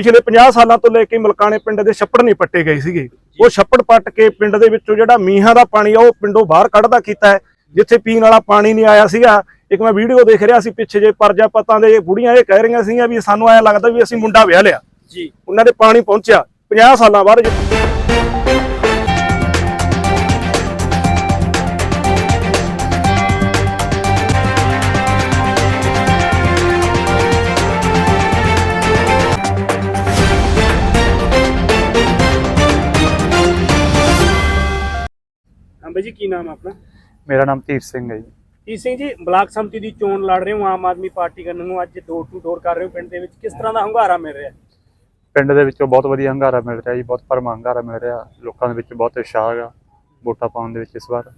ਪਿਛਲੇ 50 ਸਾਲਾਂ ਤੋਂ ਲੈ ਕੇ ਮਲਕਾਣੇ ਪਿੰਡ ਦੇ ਛੱਪੜ ਨਹੀਂ ਪੱਟੇ ਗਏ ਸੀਗੇ। ਉਹ ਛੱਪੜ ਪੱਟ ਕੇ ਪਿੰਡ ਦੇ ਵਿੱਚੋਂ ਜਿਹੜਾ ਮੀਂਹਾਂ ਦਾ ਪਾਣੀ ਆ ਉਹ ਪਿੰਡੋਂ ਬਾਹਰ ਕੱਢਦਾ ਕੀਤਾ ਹੈ ਜਿੱਥੇ ਪੀਣ ਵਾਲਾ ਪਾਣੀ ਨਹੀਂ ਆਇਆ ਸੀਗਾ। ਇੱਕ ਮੈਂ ਵੀਡੀਓ ਦੇਖ ਰਿਹਾ ਸੀ ਪਿੱਛੇ ਜੇ ਪਰਜਾਪਤਾਂ ਦੇ ਬੁੜੀਆਂ ਇਹ ਕਹਿ ਰਹੀਆਂ ਸੀਗੀਆਂ ਵੀ ਸਾਨੂੰ ਐਂ ਲੱਗਦਾ ਵੀ ਅਸੀਂ ਮੁੰਡਾ ਵਿਆਹ ਲਿਆ। ਜੀ। ਉਹਨਾਂ ਦੇ ਪਾਣੀ ਪਹੁੰਚਿਆ। 50 ਸਾਲਾਂ ਬਾਅਦ ਬਾਈ ਜੀ ਕੀ ਨਾਮ ਆਪਣਾ? ਮੇਰਾ ਨਾਮ ਧੀਰ ਸਿੰਘ ਹੈ ਜੀ। ਟੀ ਸਿੰਘ ਜੀ ਬਲਾਕ ਸੰਮਤੀ ਦੀ ਚੋਣ ਲੜ ਰਹੇ ਹੋ ਆਮ ਆਦਮੀ ਪਾਰਟੀ ਕਰਨ ਨੂੰ ਅੱਜ ਡੋਰ ਟੂ ਡੋਰ ਕਰ ਰਹੇ ਹੋ ਪਿੰਡ ਦੇ ਵਿੱਚ। ਕਿਸ ਤਰ੍ਹਾਂ ਦਾ ਹੰਗਾਰਾ ਮਿਲ ਰਿਹਾ? ਪਿੰਡ ਦੇ ਵਿੱਚੋਂ ਬਹੁਤ ਵਧੀਆ ਹੰਗਾਰਾ ਮਿਲ ਰਿਹਾ ਜੀ ਬਹੁਤ ਭਰਮਾ ਹੰਗਾਰਾ ਮਿਲ ਰਿਹਾ। ਲੋਕਾਂ ਦੇ ਵਿੱਚ ਬਹੁਤ ਉਤਸ਼ਾਹ ਹੈਗਾ ਵੋਟਾਂ ਪਾਉਣ ਦੇ ਵਿੱਚ ਇਸ ਵਾਰ।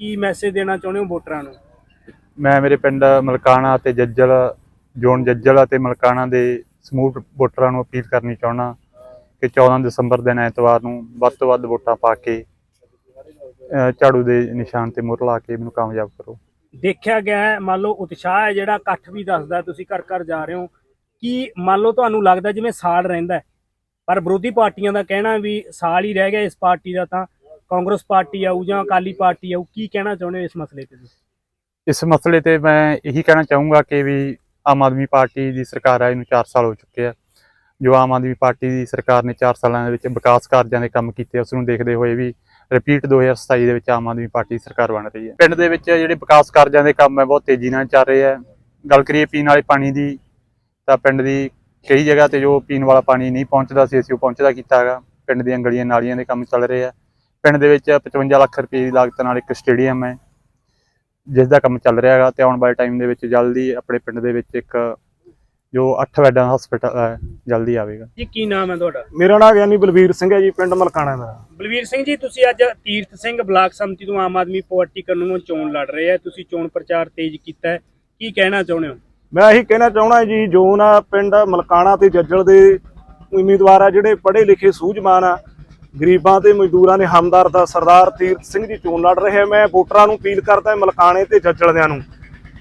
ਕੀ ਮੈਸੇਜ ਦੇਣਾ ਚਾਹੁੰਦੇ ਹੋ ਵੋਟਰਾਂ ਨੂੰ? ਮੈਂ ਮੇਰੇ ਪਿੰਡ ਮਲਕਾਣਾ ਤੇ ਜੱਜਲ ਜੋਨ ਜੱਜਲ ਅਤੇ ਮਲਕਾਣਾ ਦੇ ਸਮੂਹ ਵੋਟਰਾਂ ਨੂੰ ਅਪੀਲ ਕਰਨੀ ਚਾਹੁੰਦਾ ਕਿ 14 ਦਸੰਬਰ ਦਿਨ ਐਤਵਾਰ ਨੂੰ ਵੱਧ ਤੋਂ ਵੱਧ ਵੋਟਾਂ ਪਾ ਕੇ ਅਹ ਝਾੜੂ ਦੇ ਨਿਸ਼ਾਨ ਤੇ ਮੁਹਰ ਲਾ ਕੇ ਮੈਨੂੰ ਕਾਮਯਾਬ ਕਰੋ। ਦੇਖਿਆ ਗਿਆ ਹੈ ਮੰਨ ਲਓ ਉਤਸ਼ਾਹ ਹੈ ਜਿਹੜਾ ਇਕੱਠ ਵੀ ਦੱਸਦਾ ਤੁਸੀਂ ਘਰ ਘਰ ਜਾ ਰਹੇ ਹੋ ਕੀ ਮੰਨ ਲਓ ਤੁਹਾਨੂੰ ਲੱਗਦਾ ਜਿਵੇਂ ਸਾਲ ਰਹਿੰਦਾ ਹੈ, ਪਰ ਵਿਰੋਧੀ ਪਾਰਟੀਆਂ ਦਾ ਕਹਿਣਾ ਵੀ ਸਾਲ ਹੀ ਰਹਿ ਗਿਆ ਇਸ ਪਾਰਟੀ ਦਾ ਤਾਂ ਕਾਂਗਰਸ ਪਾਰਟੀ ਆਊ ਜਾਂ ਅਕਾਲੀ ਪਾਰਟੀ ਆਊ ਕੀ ਕਹਿਣਾ ਚਾਹੁੰਦੇ ਹੋ ਇਸ ਮਸਲੇ ਤੇ ਤੁਸੀਂ? ਇਸ ਮਸਲੇ ਤੇ ਮੈਂ ਇਹੀ ਕਹਿਣਾ ਚਾਹੂੰਗਾ ਕਿ ਵੀ ਆਮ ਆਦਮੀ ਪਾਰਟੀ ਦੀ ਸਰਕਾਰ ਆਈ ਨੂੰ 4 ਸਾਲ ਹੋ ਚੁੱਕੇ ਆ। ਜੋ ਆਮ ਆਦਮੀ ਪਾਰਟੀ ਦੀ ਸਰਕਾਰ ਨੇ 4 ਸਾਲਾਂ ਦੇ ਵਿੱਚ ਵਿਕਾਸ ਕਾਰਜਾਂ ਦੇ ਕੰਮ ਕੀਤੇ ਉਸ ਨੂੰ ਦੇਖਦੇ ਹੋਏ ਵੀ ਰਿਪੀਟ 2027 ਦੇ ਵਿੱਚ ਆਮ ਆਦਮੀ ਪਾਰਟੀ ਦੀ ਸਰਕਾਰ ਬਣ ਰਹੀ ਹੈ। ਪਿੰਡ ਦੇ ਵਿੱਚ ਜਿਹੜੇ ਵਿਕਾਸ ਕਾਰਜਾਂ ਦੇ ਕੰਮ ਹੈ, ਬਹੁਤ ਤੇਜ਼ੀ ਨਾਲ ਚੱਲ ਰਹੇ ਹੈ। ਗੱਲ ਕਰੀਏ ਪੀਣ ਵਾਲੇ ਪਾਣੀ ਦੀ, ਤਾਂ ਪਿੰਡ ਦੀ ਕਈ ਜਗ੍ਹਾ ਤੇ ਜੋ ਪੀਣ ਵਾਲਾ ਪਾਣੀ ਨਹੀਂ ਪਹੁੰਚਦਾ ਸੀ, ਅਸੀਂ ਉਹ ਪਹੁੰਚਦਾ ਕੀਤਾ ਹੈਗਾ। ਪਿੰਡ ਦੀਆਂ ਗਲੀਆਂ ਨਾਲੀਆਂ ਦੇ ਕੰਮ ਚੱਲ ਰਹੇ ਆ ਪਿੰਡ ਦੇ ਵਿੱਚ 55 ਲੱਖ ਰੁਪਏ ਦੀ ਲਾਗਤ ਨਾਲ ਇੱਕ ਸਟੇਡੀਅਮ ਹੈ, ਜਿਸ ਦਾ ਕੰਮ ਚੱਲ ਰਿਹਾ ਹੈਗਾ ਤੇ ਆਉਣ ਵਾਲੇ ਟਾਈਮ ਦੇ ਵਿੱਚ ਜਲਦੀ ਆਪਣੇ ਪਿੰਡ ਦੇ ਵਿੱਚ ਇੱਕ ਜੋ 8 ਬੈੱਡਾਂ ਦਾ ਹਸਪੀਟਲ ਹੈ ਜਲਦੀ ਆਵੇਗਾ। ਜੀ ਕੀ ਨਾਮ ਹੈ ਤੁਹਾਡਾ? ਮੇਰਾ ਨਾਮ ਗਿਆਨੀ ਬਲਵੀਰ ਸਿੰਘ ਹੈ ਜੀ ਪਿੰਡ ਮਲਕਾਣਾ ਦਾ। ਬਲਵੀਰ ਸਿੰਘ ਜੀ ਤੁਸੀਂ ਅੱਜ ਤੀਰਥ ਸਿੰਘ ਬਲਾਕ ਸੰਮਤੀ ਤੋਂ ਆਮ ਆਦਮੀ ਪਾਰਟੀ ਕਰਨ ਨੂੰ ਚੋਣ ਲੜ ਰਹੇ ਆ। ਤੁਸੀਂ ਚੋਣ ਪ੍ਰਚਾਰ ਤੇਜ਼ ਕੀਤਾ ਹੈ। ਕੀ ਕਹਿਣਾ ਚਾਹੁੰਦੇ ਹੋ? ਮੈਂ ਇਹੀ ਕਹਿਣਾ ਚਾਹਣਾ ਜੀ ਜੋਨ ਆ ਪਿੰਡ ਮਲਕਾਣਾ ਤੇ ਜੱਜਲ ਦੇ ਉਮੀਦਵਾਰ ਆ ਜਿਹੜੇ ਪੜ੍ਹੇ ਲਿਖੇ ਸੂਝਵਾਨ ਆ ਗਰੀਬਾਂ ਤੇ ਮਜ਼ਦੂਰਾਂ ਦੇ ਹਮਦਰਦ ਆ ਸਰਦਾਰ ਤੀਰਥ ਸਿੰਘ ਜੀ ਚੋਣ ਲੜ ਰਹੇ ਆ। ਮੈਂ ਵੋਟਰਾਂ ਨੂੰ ਅਪੀਲ ਕਰਦਾ ਮਲਕਾਣੇ ਤੇ ਜੱਜਲਦਿਆਂ ਨੂੰ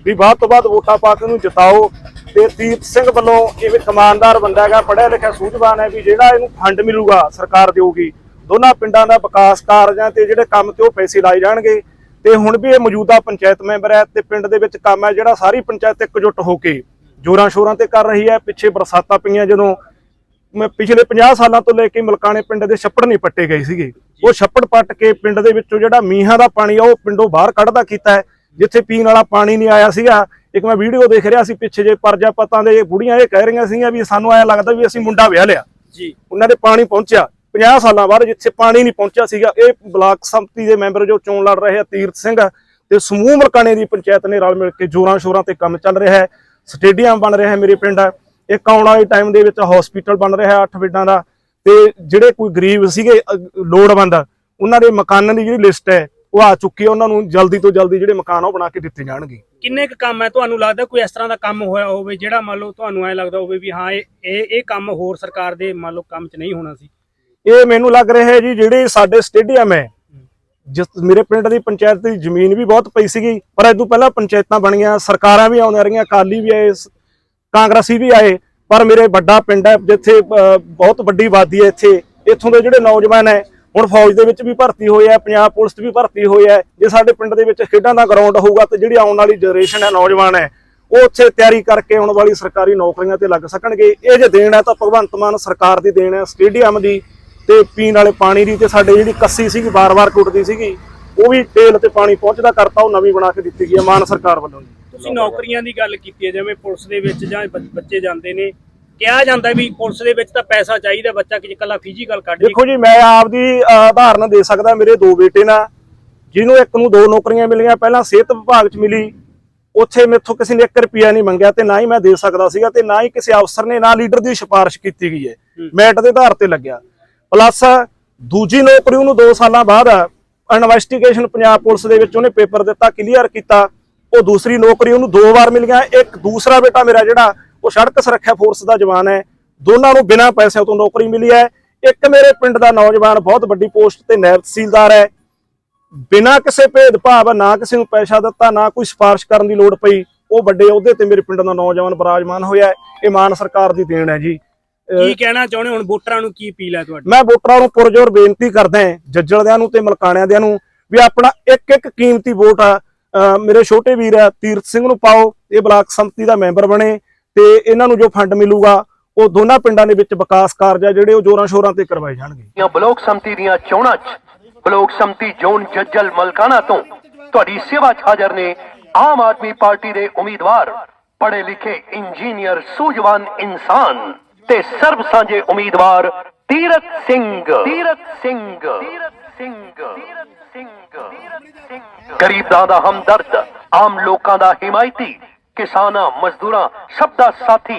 ਵੀ ਵੱਧ ਤੋਂ ਵੱਧ ਵੋਟਾਂ ਪਾ ਕੇ ਉਹਨੂੰ ਜਿਤਾਓ। ਤੇ ਤੀਰਥ ਸਿੰਘ ਵੱਲੋਂ ਇਹ ਵੀ ਇਮਾਨਦਾਰ ਬੰਦਾ ਹੈਗਾ, ਪੜ੍ਹਿਆ ਲਿਖਿਆ ਸੂਝਵਾਨ ਹੈ ਵੀ ਜਿਹੜਾ ਇਹਨੂੰ ਫੰਡ ਮਿਲੂਗਾ ਸਰਕਾਰ ਦੇਊਗੀ। ਦੋਨਾਂ ਪਿੰਡਾਂ ਦਾ ਵਿਕਾਸ ਕਾਰਜਾਂ ਤੇ ਜਿਹੜੇ ਕੰਮ ਤੇ ਉਹ ਪੈਸੇ ਲਾਏ ਜਾਣਗੇ। ਤੇ ਹੁਣ ਵੀ ਇਹ ਮੌਜੂਦਾ ਪੰਚਾਇਤ ਮੈਂਬਰ ਹੈ ਤੇ ਪਿੰਡ ਦੇ ਵਿੱਚ ਕੰਮ ਹੈ ਜਿਹੜਾ ਸਾਰੀ ਪੰਚਾਇਤ ਇਕਜੁੱਟ ਹੋ ਕੇ ਜੋਰਾਂ ਸ਼ੋਰਾਂ ਤੇ ਕਰ ਰਹੀ ਹੈ। ਪਿੱਛੇ ਬਰਸਾਤਾਂ ਪਈਆਂ ਜਦੋਂ ਮੈਂ ਪਿਛਲੇ 50 ਸਾਲਾਂ ਤੋਂ ਲੈ ਕੇ ਮਲਕਾਣੇ ਪਿੰਡ ਦੇ ਛੱਪੜ ਨਹੀਂ ਪੱਟੇ ਗਏ ਸੀਗੇ। ਉਹ ਛੱਪੜ ਪੱਟ ਕੇ ਪਿੰਡ ਦੇ ਵਿੱਚੋਂ ਜਿਹੜਾ ਮੀਂਹਾਂ ਦਾ ਪਾਣੀ ਆ ਉਹ ਪਿੰਡੋਂ ਬਾਹਰ ਕੱਢਦਾ ਕੀਤਾ ਹੈ। ਜਿੱਥੇ ਪੀਣ ਵਾਲਾ ਪਾਣੀ ਨਹੀਂ ਆਇਆ ਸੀਗਾ ਇੱਕ ਮੈਂ ਵੀਡੀਓ ਦੇਖ ਰਿਹਾ ਸੀ ਪਿੱਛੇ ਜੇ ਪਰਜਾਪਤਾਂ ਦੇ ਬੁੜੀਆਂ ਇਹ ਕਹਿ ਰਹੀਆਂ ਸੀਗੀਆਂ ਵੀ ਸਾਨੂੰ ਐਂ ਲੱਗਦਾ ਵੀ ਅਸੀਂ ਮੁੰਡਾ ਵਿਆਹ ਲਿਆ। ਜੀ। ਉਹਨਾਂ ਦੇ ਪਾਣੀ ਪਹੁੰਚਿਆ। 50 ਸਾਲਾਂ ਬਾਅਦ ਜਿੱਥੇ ਪਾਣੀ ਨਹੀਂ ਪਹੁੰਚਿਆ ਸੀਗਾ ਇਹ ਬਲਾਕ ਸੰਮਤੀ ਦੇ ਮੈਂਬਰ ਜੋ ਚੋਣ ਲੜ ਰਹੇ ਆ ਤੀਰਥ ਸਿੰਘ ਤੇ ਸਮੂਹ ਮਲਕਾਣੇ ਦੀ ਪੰਚਾਇਤ ਨੇ ਰਲ ਮਿਲ ਕੇ ਜੋਰਾਂ ਸ਼ੋਰਾਂ ਤੇ ਕੰਮ ਚੱਲ ਰਿਹਾ ਹੈ। ਸਟੇਡੀਅਮ ਬਣ ਰਿਹਾ ਹੈ ਮੇਰੇ ਪਿੰਡ। ਇੱਕ ਆਉਣ ਵਾਲੇ ਟਾਈਮ ਦੇ ਵਿੱਚ ਹਸਪੀਟਲ ਬਣ ਰਿਹਾ ਹੈ 8 ਬੈੱਡਾਂ ਦਾ। ਤੇ ਜਿਹੜੇ ਕੋਈ ਗਰੀਬ ਸੀਗੇ ਲੋੜਵੰਦ ਉਹਨਾਂ ਦੇ ਮਕਾਨਾਂ ਦੀ ਜਿਹੜੀ ਲਿਸਟ ਹੈ ਉਹ ਆ ਚੁੱਕੀ ਉਹਨਾਂ ਨੂੰ ਜਲਦੀ ਤੋਂ ਜਲਦੀ ਜਿਹੜੇ ਮਕਾਨ ਆ ਉਹ ਬਣਾ ਕੇ ਦਿੱਤੇ ਜਾਣਗੇ। ਕਿੰਨੇ ਕੁ ਕੰਮ ਹੈ? ਤੁਹਾਨੂੰ ਲੱਗਦਾ ਕੋਈ ਇਸ ਤਰ੍ਹਾਂ ਦਾ ਕੰਮ ਹੋਇਆ ਹੋਵੇ ਜਿਹੜਾ ਮੰਨ ਲਓ ਤੁਹਾਨੂੰ ਐ ਲੱਗਦਾ ਹੋਵੇ ਵੀ ਹਾਂ ਇਹ ਇਹ ਇਹ ਕੰਮ ਹੋਰ ਸਰਕਾਰ ਦੇ ਮੰਨ ਲਓ ਕੰਮ 'ਚ ਨਹੀਂ ਹੋਣਾ ਸੀ। ਇਹ ਮੈਨੂੰ ਲੱਗ ਰਿਹਾ ਹੈ ਜੀ ਜਿਹੜੇ ਸਾਡੇ ਸਟੇਡੀਅਮ ਹੈ ਜਿਸ ਮੇਰੇ ਪਿੰਡ ਦੀ ਪੰਚਾਇਤ ਦੀ ਜ਼ਮੀਨ ਵੀ ਬਹੁਤ ਪਈ ਸੀਗੀ ਪਰ ਇਹ ਤੋਂ ਪਹਿਲਾਂ ਪੰਚਾਇਤਾਂ ਬਣੀਆਂ ਸਰਕਾਰਾਂ ਵੀ ਆਉਂਦੀਆਂ ਰਹੀਆਂ ਅਕਾਲੀ ਵੀ ਆਏ ਕਾਂਗਰਸੀ ਵੀ ਆਏ ਪਰ ਮੇਰੇ ਵੱਡਾ ਪਿੰਡ ਹੈ ਜਿੱਥੇ ਬਹੁਤ ਵੱਡੀ ਆਬਾਦੀ ਹੈ ਇੱਥੇ ਇੱਥੋਂ ਦੇ ਜਿਹੜੇ ਨੌਜਵਾਨ ਹੈ ਹੁਣ ਫੌਜ ਦੇ ਵਿੱਚ ਵੀ ਭਰਤੀ ਹੋਏ ਆ ਪੰਜਾਬ ਪੁਲਿਸ 'ਚ ਵੀ ਭਰਤੀ ਹੋਏ ਆ ਜੇ ਸਾਡੇ ਪਿੰਡ ਦੇ ਵਿੱਚ ਖੇਡਾਂ ਦਾ ਗਰਾਊਂਡ ਹੋਊਗਾ ਤੇ ਜਿਹੜੀ ਆਉਣ ਵਾਲੀ ਜਨਰੇਸ਼ਨ ਹੈ, ਨੌਜਵਾਨ ਹੈ, ਉਹ ਉੱਥੇ ਤਿਆਰੀ ਕਰਕੇ ਆਉਣ ਵਾਲੀ ਸਰਕਾਰੀ ਨੌਕਰੀਆਂ ਤੇ ਲੱਗ ਸਕਣਗੇ। ਇਹ ਜੇ ਦੇਣ ਹੈ ਤਾਂ ਭਗਵੰਤ ਮਾਨ ਸਰਕਾਰ ਦੀ ਦੇਣ ਹੈ, ਸਟੇਡੀਅਮ ਦੀ ਤੇ ਪੀਣ ਵਾਲੇ ਪਾਣੀ ਦੀ ਤੇ ਸਾਡੇ ਜਿਹੜੀ ਕੱਸੀ ਸੀਗੀ ਵਾਰ ਵਾਰ ਟੁੱਟਦੀ ਸੀਗੀ, ਉਹ ਵੀ ਤੇਲ ਤੇ ਪਾਣੀ ਪਹੁੰਚਦਾ ਕਰਤਾ, ਉਹ ਨਵੀਂ ਬਣਾ ਕੇ ਦਿੱਤੀ ਗਈ ਹੈ ਮਾਨ ਸਰਕਾਰ ਵੱਲੋਂ ਤੁਸੀਂ ਨੌਕਰੀਆਂ ਦੀ ਗੱਲ ਕੀਤੀ ਹੈ, ਜਿਵੇਂ ਪੁਲਿਸ ਦੇ ਵਿੱਚ ਜਾਂ ਬੱਚੇ ਜਾਂਦੇ ਨੇ ਕਿਹਾ ਜਾਂਦਾ ਵੀ ਪੁਲਿਸ ਦੇ ਵਿੱਚ ਤਾਂ ਪੈਸਾ ਚਾਹੀਦਾ ਬੱਚਾ ਕਿ ਇਕੱਲਾ ਫਿਜ਼ੀਕਲ ਕੱਢ ਦੇਖੋ ਜੀ ਮੈਂ ਆਪਦੀ ਉਦਾਹਰਨ ਦੇ ਸਕਦਾ ਮੇਰੇ ਦੋ ਬੇਟੇ ਨਾ ਜਿਹਨੂੰ ਇੱਕ ਨੂੰ ਦੋ ਨੌਕਰੀਆਂ ਮਿਲੀਆਂ ਪਹਿਲਾਂ ਸਿਹਤ ਵਿਭਾਗ 'ਚ ਮਿਲੀ ਉੱਥੇ ਮੈਥੋਂ ਕਿਸੇ ਨੇ 1 ਰੁਪਿਆ ਨਹੀਂ ਮੰਗਿਆ ਤੇ ਨਾ ਹੀ ਮੈਂ ਦੇ ਸਕਦਾ ਸੀਗਾ ਤੇ ਨਾ ਹੀ ਕਿਸੇ ਅਫਸਰ ਨੇ ਨਾ ਲੀਡਰ ਦੀ ਸਿਫਾਰਿਸ਼ ਕੀਤੀ ਗਈ ਹੈ। ਹੂੰ। ਮੈਟ ਦੇ ਆਧਾਰ ਤੇ ਲੱਗਿਆ। ਪਲੱਸ ਦੂਜੀ ਨੌਕਰੀ ਉਹਨੂੰ 2 ਸਾਲਾਂ ਬਾਅਦ ਇਨਵੈਸਟੀਗੇਸ਼ਨ ਪੰਜਾਬ ਪੁਲਿਸ ਦੇ ਵਿੱਚ ਉਹਨੇ ਪੇਪਰ ਦਿੱਤਾ ਕਲੀਅਰ ਕੀਤਾ। ਉਹ ਦੂਸਰੀ ਨੌਕਰੀ ਉਹਨੂੰ ਦੋ ਵਾਰ ਮਿਲ ਗਿਆ ਇੱਕ ਦੂਸਰਾ ਬੇਟਾ ਮੇਰਾ ਜਿਹੜਾ ਉਹ ਸੜਕ ਸੁਰੱਖਿਆ ਫੋਰਸ ਦਾ ਜਵਾਨ ਹੈ। ਦੋਨਾਂ ਨੂੰ ਬਿਨਾਂ ਪੈਸੇ ਤੋਂ ਨੌਕਰੀ ਮਿਲੀ ਹੈ। ਇੱਕ ਮੇਰੇ ਪਿੰਡ ਦਾ ਨੌਜਵਾਨ ਬਹੁਤ ਵੱਡੀ ਪੋਸਟ ਤੇ ਨਾਇਬ ਤਹਿਸੀਲਦਾਰ ਹੈ। ਬਿਨਾਂ ਕਿਸੇ ਭੇਦਭਾਵ ਨਾ ਕਿਸੇ ਨੂੰ ਪੈਸਾ ਦਿੱਤਾ ਨਾ ਕੋਈ ਸਿਫਾਰਿਸ਼ ਕਰਨ ਦੀ ਲੋੜ ਪਈ। ਉਹ ਵੱਡੇ ਅਹੁਦੇ ਤੇ ਮੇਰੇ ਪਿੰਡ ਦਾ ਨੌਜਵਾਨ ਬਰਾਜਮਾਨ ਹੋਇਆ। ਇਹ ਮਾਨ ਸਰਕਾਰ ਦੀ ਦੇਣ ਹੈ ਜੀ। ਕੀ ਕਹਿਣਾ ਚਾਹੁੰਦੇ ਹੋ? ਹੁਣ ਵੋਟਰਾਂ ਨੂੰ ਕੀ ਅਪੀਲ ਹੈ ਤੁਹਾਡੀ? ਮੈਂ ਵੋਟਰਾਂ ਨੂੰ ਪੁਰਜੋਰ ਬੇਨਤੀ ਕਰਦਾ ਹਾਂ ਜੱਜਲਦਿਆਂ ਨੂੰ ਤੇ ਮਲਕਾਣਿਆਂ ਦਿਆਂ ਨੂੰ ਵੀ ਆਪਣਾ ਇੱਕ ਇੱਕ ਕੀਮਤੀ ਵੋਟ ਆ ਮੇਰੇ ਛੋਟੇ ਵੀਰ ਆ ਤੀਰਥ ਸਿੰਘ ਨੂੰ ਪਾਓ। ਇਹ ਬਲਾਕ ਸੰਮਤੀ ਦਾ ਮੈਂਬਰ ਬਣੇ। ਤੇ ਇਹਨਾਂ ਨੂੰ ਜੋ ਫੰਡ ਮਿਲੂਗਾ, ਉਹ ਦੋਨਾਂ ਪਿੰਡਾਂ ਦੇ ਵਿੱਚ ਵਿਕਾਸ ਕਾਰਜ ਆ ਜਿਹੜੇ ਉਹ ਜੋਰਾਂ ਸ਼ੋਰਾਂ ਤੇ ਕਰਵਾਏ ਜਾਣਗੇ। ਦੀਆਂ ਸੰਮਤੀ ਦੀਆਂ ਚੋਣਾਂ 'ਚ, ਬਲਾਕ ਸੰਮਤੀ ਜ਼ੋਨ ਜੱਜਲ ਮਲਕਾਣਾ ਤੋਂ ਤੁਹਾਡੀ ਸੇਵਾ 'ਚ ਹਾਜ਼ਰ ਨੇ ਆਮ ਆਦਮੀ ਪਾਰਟੀ ਦੇ ਉਮੀਦਵਾਰ ਪੜ੍ਹੇ ਲਿਖੇ ਇੰਜੀਨੀਅਰ ਸੂਝਵਾਨ ਇਨਸਾਨ ਤੇ ਸਰਬ ਸਾਂਝੇ ਉਮੀਦਵਾਰ ਤੀਰਤ ਸਿੰਘ। ਤੀਰਤ ਸਿੰਘ ਤੀਰਤ ਸਿੰਘ ਤੀਰਤ ਸਿੰਘ ਤੀਰਤ ਸਿੰਘ। ਗਰੀਬਾਂ ਦਾ ਹਮਦਰਦ, ਆਮ ਲੋਕਾਂ ਦਾ ਹਿਮਾਇਤੀ ਕਿਸਾਨਾਂ ਮਜ਼ਦੂਰਾਂ ਸਭ ਦਾ ਸਾਥੀ